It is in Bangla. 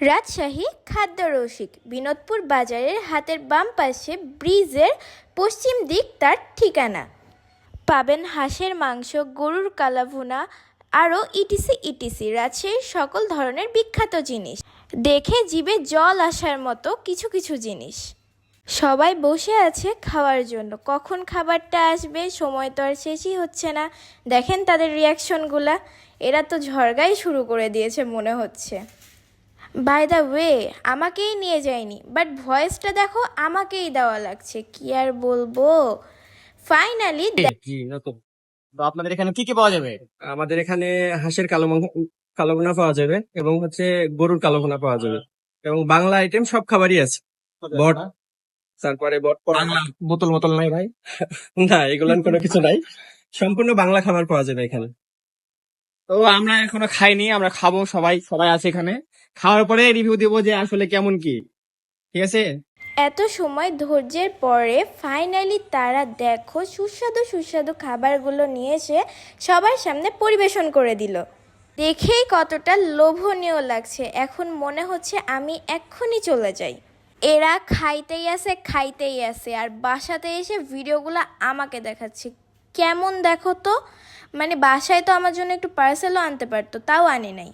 রাজশাহী খাদ্য রসিক বিনোদপুর বাজারের হাতের বাম পাশে ব্রিজের পশ্চিম দিক তার ঠিকানা। পাবেন হাঁসের মাংস, গরুর কালাভুনা, আরও ইটিসি ইটিসি রাজশাহীর সকল ধরনের বিখ্যাত জিনিস। দেখে জিভে জল আসার মতো কিছু কিছু জিনিস। সবাই বসে আছে খাওয়ার জন্য। কখন খাবারটা আসবে সময় তো আর শেষই হচ্ছে না। দেখেন তাদের রিয়াকশনগুলা এরা তো ঝড়গাই শুরু করে দিয়েছে মনে হচ্ছে। বাই দ্য ওয়ে আমাকেই নিয়ে যায়নি বাট ভয়েসটা দেখো আমাকেই দেওয়া লাগছে কি আর বলব? ফাইনালি জি নতুন তো আপনাদের এখানে কি কি পাওয়া যাবে? আমাদের এখানে হাঁসের কালো মাংস কালো ভুনা পাওয়া যাবে এবং হচ্ছে গরুর কালো ভুনা পাওয়া যাবে এবং বাংলা আইটেম সব খাবারই আছে। বট তারপরে বট। বোতল মোতল নাই ভাই। না এগুলান কোনো কিছু নাই। সম্পূর্ণ বাংলা খাবার পাওয়া যাবে এখানে। তো আমরা এখনও খাইনি আমরা খাব সবাই সবাই আছে এখানে। খাওয়ার পরে রিভিউ দিব যে আসলে কেমন কি। ঠিক আছে? এত সময় ধৈর্যের পরে ফাইনালি তারা দেখো সুস্বাদু সুস্বাদু খাবারগুলো নিয়ে এসে সবার সামনে পরিবেশন করে দিল। দেখেই কতটা লোভনীয় লাগছে। এখন মনে হচ্ছে আমি এক্ষুনি চলে যাই। এরা খাইতেই আছে খাইতেই আছে, আর বাসাতে এসে ভিডিওগুলো আমাকে দেখাচ্ছে। কেমন দেখো তো? মানে বাসায় তো আমার জন্য একটু পার্সেলও আনতে পারতো, তাও আনি নাই।